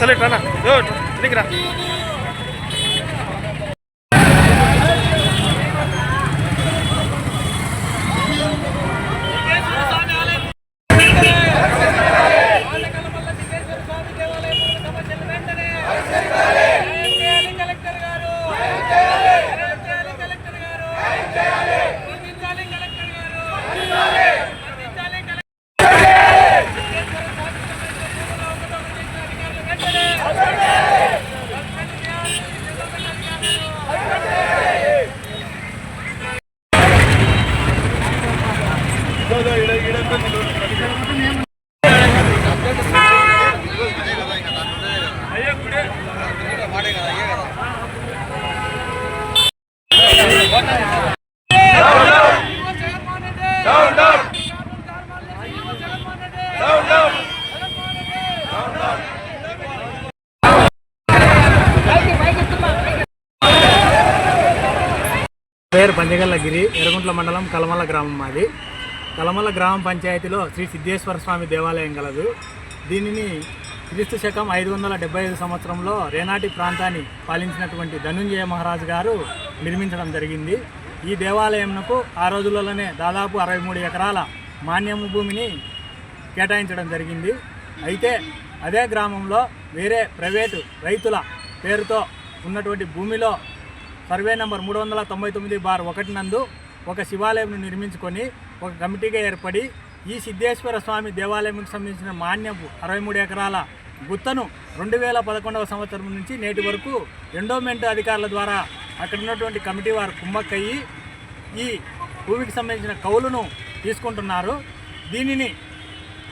Select అన్న యో పేరు పంచగల్లగిరి ఎర్రగుంట్ల మండలం కలమల గ్రామం మాది. కలమల గ్రామ పంచాయతీలో శ్రీ సిద్ధేశ్వర స్వామి దేవాలయం కలదు దీనిని క్రీస్తు శకం ఐదు వందల డెబ్బై ఐదు సంవత్సరంలో రేనాటి ప్రాంతాన్ని పాలించినటువంటి ధనుంజయ మహారాజు గారు నిర్మించడం జరిగింది. ఈ దేవాలయంకు ఆ రోజులలోనే దాదాపు అరవై మూడు ఎకరాల మాన్యము భూమిని కేటాయించడం జరిగింది. అయితే అదే గ్రామంలో వేరే ప్రైవేటు రైతుల పేరుతో ఉన్నటువంటి భూమిలో సర్వే నంబర్ మూడు వందల తొంభై తొమ్మిది బార్ ఒకటి నందు ఒక శివాలయంను నిర్మించుకొని ఒక కమిటీగా ఏర్పడి ఈ సిద్ధేశ్వర స్వామి దేవాలయంకి సంబంధించిన మాన్యపు అరవై మూడు ఎకరాల గుత్తను రెండు వేల పదకొండవ సంవత్సరం నుంచి నేటి వరకు ఎండోమెంట్ అధికారుల ద్వారా అక్కడ ఉన్నటువంటి కమిటీ వారు కుమ్మక్కయ్యి ఈ భూమికి సంబంధించిన కౌలును తీసుకుంటున్నారు. దీనిని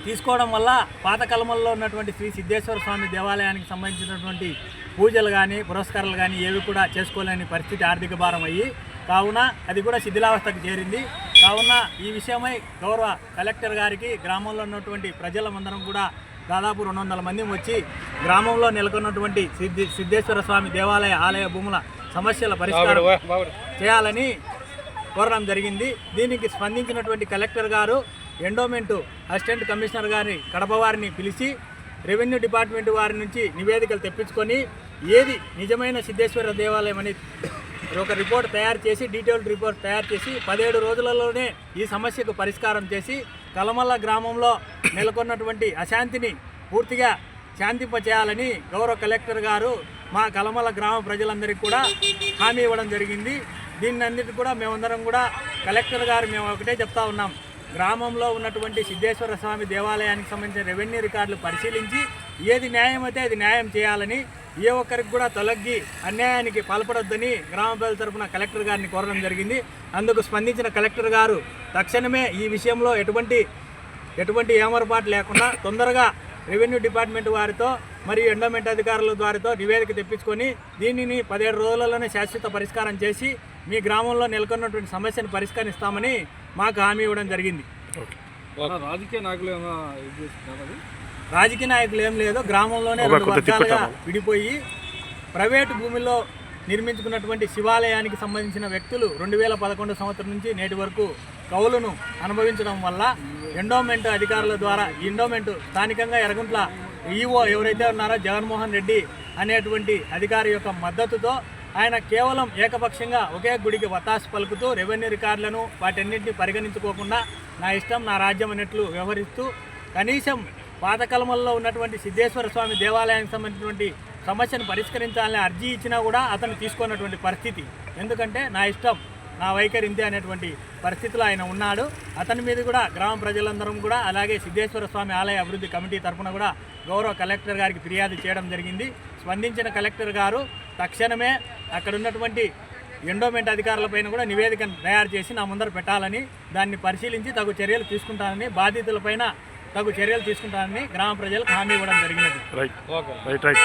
తీసుకోవడం వల్ల పాత కలమల్లో ఉన్నటువంటి శ్రీ సిద్ధేశ్వర స్వామి దేవాలయానికి సంబంధించినటువంటి పూజలు కానీ పురస్కారాలు కానీ ఏవి కూడా చేసుకోలేని పరిస్థితి ఆర్థిక భారం అయ్యి కావున అది కూడా శిథిలావస్థకు చేరింది. కావున ఈ విషయమై గౌరవ కలెక్టర్ గారికి గ్రామంలో ఉన్నటువంటి ప్రజలందరం కూడా దాదాపు రెండు వందల మంది వచ్చి గ్రామంలో నెలకొన్నటువంటి సిద్ధి సిద్ధేశ్వర స్వామి దేవాలయ ఆలయ భూముల సమస్యల పరిష్కారం చేయాలని కోరడం జరిగింది. దీనికి స్పందించినటువంటి కలెక్టర్ గారు ఎండోమెంటు అసిస్టెంట్ కమిషనర్ గారిని కడప వారిని పిలిచి రెవెన్యూ డిపార్ట్మెంట్ వారి నుంచి నివేదికలు తెప్పించుకొని ఏది నిజమైన సిద్ధేశ్వర దేవాలయం అని ఒక రిపోర్ట్ తయారు చేసి డీటెయిల్డ్ రిపోర్ట్ తయారు చేసి పదిహేడు రోజులలోనే ఈ సమస్యకు పరిష్కారం చేసి కలమల్ల గ్రామంలో నెలకొన్నటువంటి అశాంతిని పూర్తిగా శాంతింపచేయాలని గౌరవ కలెక్టర్ గారు మా కలమల గ్రామ ప్రజలందరికీ కూడా హామీ ఇవ్వడం జరిగింది. దీన్ని అన్నిటి కూడా మేమందరం కూడా కలెక్టర్ గారు మేము ఒకటే చెప్తా ఉన్నాం. గ్రామంలో ఉన్నటువంటి సిద్ధేశ్వర స్వామి దేవాలయానికి సంబంధించిన రెవెన్యూ రికార్డులు పరిశీలించి ఏది న్యాయమైతే అది న్యాయం చేయాలని ఏ ఒక్కరికి కూడా తొలగి అన్యాయానికి పాల్పడొద్దని గ్రామ ప్రజల తరపున కలెక్టర్ గారిని కోరడం జరిగింది. అందుకు స్పందించిన కలెక్టర్ గారు తక్షణమే ఈ విషయంలో ఎటువంటి ఎటువంటి ఏమరపాటు లేకుండా తొందరగా రెవెన్యూ డిపార్ట్మెంట్ వారితో మరియు ఎండోమెంట్ అధికారుల ద్వారాతో నివేదిక తెప్పించుకొని దీనిని పదిహేడు రోజులలోనే శాశ్వత పరిష్కారం చేసి మీ గ్రామంలో నెలకొన్నటువంటి సమస్యను పరిష్కరిస్తామని మాకు హామీ ఇవ్వడం జరిగింది. రాజకీయ నాయకులు రాజకీయ నాయకులు ఏం లేదు గ్రామంలోనే రెండు వర్గాలుగా విడిపోయి ప్రైవేటు భూమిలో నిర్మించుకున్నటువంటి శివాలయానికి సంబంధించిన వ్యక్తులు రెండు వేల పదకొండు సంవత్సరం నుంచి నేటి వరకు కౌలును అనుభవించడం వల్ల ఎండోమెంట్ అధికారుల ద్వారా ఎండోమెంట్ స్థానికంగా ఎరగుంట్ల ఈఓ ఎవరైతే ఉన్నారో జగన్మోహన్ రెడ్డి అనేటువంటి అధికారి యొక్క మద్దతుతో ఆయన కేవలం ఏకపక్షంగా ఒకే గుడికి వతాసు పలుకుతూ రెవెన్యూ రికార్డులను వాటన్నింటినీ పరిగణించుకోకుండా నా ఇష్టం నా రాజ్యం అన్నట్లు వ్యవహరిస్తూ కనీసం పాతకలమల్లో ఉన్నటువంటి సిద్ధేశ్వర స్వామి దేవాలయానికి సంబంధించినటువంటి సమస్యను పరిష్కరించాలని అర్జీ ఇచ్చినా కూడా అతను తీసుకున్నటువంటి పరిస్థితి. ఎందుకంటే నా ఇష్టం నా వైఖరి ఇంతే అనేటువంటి పరిస్థితిలో ఆయన ఉన్నాడు. అతని మీద కూడా గ్రామ ప్రజలందరం కూడా అలాగే సిద్ధేశ్వర స్వామి ఆలయ అభివృద్ధి కమిటీ తరఫున కూడా గౌరవ కలెక్టర్ గారికి ఫిర్యాదు చేయడం జరిగింది. స్పందించిన కలెక్టర్ గారు తక్షణమే అక్కడ ఉన్నటువంటి ఎండోమెంట్ అధికారులపైన కూడా నివేదికను తయారు చేసి నా ముందర పెట్టాలని దాన్ని పరిశీలించి తగు చర్యలు తీసుకుంటానని బాధితులపైన తగు చర్యలు తీసుకుంటానని గ్రామ ప్రజలకు హామీ ఇవ్వడం జరిగినది. Right right right